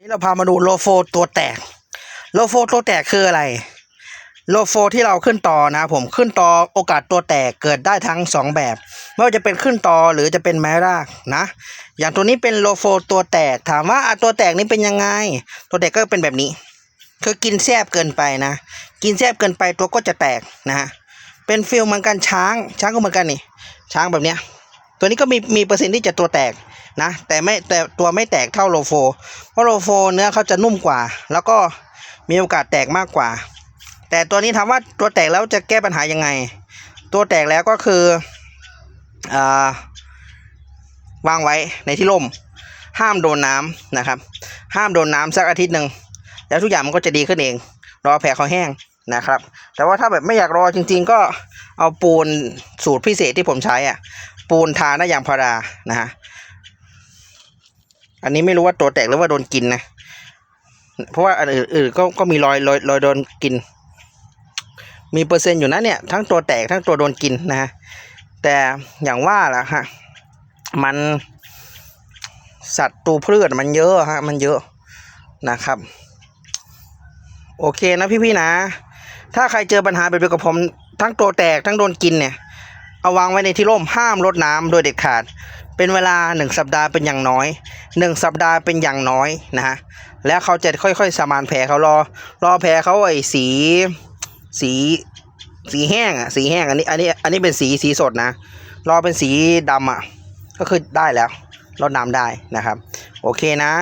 นี่เราพามาดูโลโฟตัวแตก โลโฟตัวแตกคืออะไร โลโฟที่เราขึ้นต่อนะผมขึ้นต่อโอกาสตัวแตกเกิดได้ทั้งสองแบบ ไม่ว่าจะเป็นขึ้นต่อหรือจะเป็นไม้รากนะ อย่างตัวนี้เป็นโลโฟตัวแตก ถามว่าตัวแตกนี้เป็นยังไง ตัวแตกก็เป็นแบบนี้ คือกินแซบเกินไปนะ กินแซบเกินไปตัวก็จะแตกนะฮะ เป็นฟิลเหมือนกันช้าง ช้างก็เหมือนกันนี่ ช้างแบบเนี้ย ตัวนี้ก็มีมีเปอร์เซ็นต์ที่จะตัวแตกนะแต่ไม่แต่ตัวไม่แตกเท่าโลโฟ เพราะโลโฟเนื้อเขาจะนุ่มกว่า แล้วก็มีโอกาสแตกมากกว่า แต่ตัวนี้ถามว่าตัวแตกแล้วจะแก้ปัญหายังไง ตัวแตกแล้วก็คืออ่าวางไว้ในที่ร่ม ห้ามโดนน้ำนะครับ ห้ามโดนน้ำสักอาทิตย์หนึ่งแล้วทุกอย่างมันก็จะดีขึ้นเอง รอแผลเขาแห้ง นะครับ แต่ว่าถ้าแบบไม่อยากรอจริง ๆ ก็เอาปูนสูตรพิเศษที่ผมใช้อะ ปูนทาหน้ายางพารานะฮะอันนี้ไม่รู้ว่าตัวแตกหรือว่าโดนกินนะ เพราะว่าอันอื่นๆก็ก็มีรอยรอยรอยโดนกิน มีเปอร์เซ็นต์อยู่นะเนี่ยทั้งตัวแตกทั้งตัวโดนกินนะฮะแต่อย่างว่าล่ะฮะมันสัตว์ตูพืชมันเยอะฮะมันเยอะนะครับ โอเคนะพี่ๆนะ ถ้าใครเจอปัญหาแบบเดียวกับผมทั้งตัวแตกทั้งโดนกินเนี่ย เอาวางไว้ในที่ร่มห้ามรดน้ำโดยเด็ดขาด เป็นเวลาหนึ่งสัปดาห์เป็นอย่างน้อยหนึ่งสัปดาห์เป็นอย่างน้อยนะฮะ แล้วเขาจะค่อยๆ สมานแผลเขารอ รอแผลเขาไอ้สี สีสีแห้งอะสีแห้งอันนี้อันนี้อันนี้เป็นสีสีสดนะ รอเป็นสีดำอะ ก็คือได้แล้วรดน้ำได้นะครับ โอเคนะ